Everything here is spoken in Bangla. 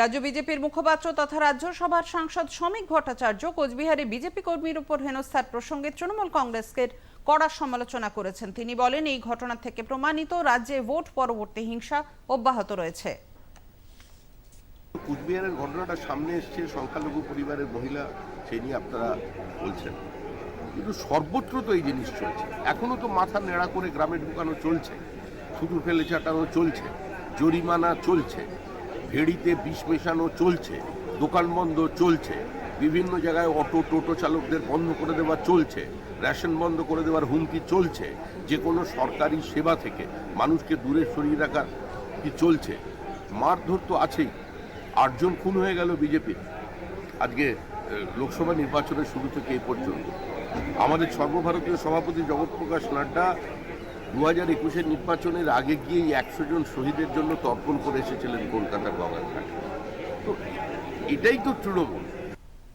রাজ্য বিজেপির মুখপাত্র তথা রাজ্যসভার সাংসদ শ্রমিক ভট্টাচার্য কোচবিহারে বিজেপি কর্মীর উপর হেনস্থার প্রসঙ্গে তৃণমূল কংগ্রেসকে কড়া সমালোচনা করেছেন। তিনি বলেন, এই ঘটনা থেকে প্রমাণিত রাজ্যে ভোট পরবর্তী হিংসা অব্যাহত রয়েছে। কুচবিহারের ঘটনাটা সামনে এসছে, সংখ্যালঘু পরিবারের মহিলা, সেই নিয়ে আপনারা বলছেন। কিন্তু সর্বত্র তো এই জিনিস চলছে। এখনও তো মাথা নেড়া করে গ্রামে ঢুকানো চলছে থুতু ফেলে চাটানো চলছে, জরিমানা চলছে। ভেড়িতে বিষ মেশানো চলছে, দোকান বন্ধ চলছে, বিভিন্ন জায়গায় অটো, টোটো চালকদের বন্ধ করে দেওয়া চলছে, রেশন বন্ধ করে দেওয়ার হুমকি চলছে যে কোনো সরকারি সেবা থেকে মানুষকে দূরে সরিয়ে রাখা কি চলছে? মারধর তো আছেই। আটজন খুন হয়ে গেল বিজেপির আজকে লোকসভা নির্বাচনের শুরু থেকে এই পর্যন্ত। আমাদের সর্বভারতীয় সভাপতি জগৎপ্রকাশ নাড্ডা দু হাজার একুশের নির্বাচনের আগে গিয়েই একশো জন শহীদের জন্য তর্পণ করে এসেছিলেন কলকাতার গঙ্গাঘাট তো এটাই তো তৃণমূল।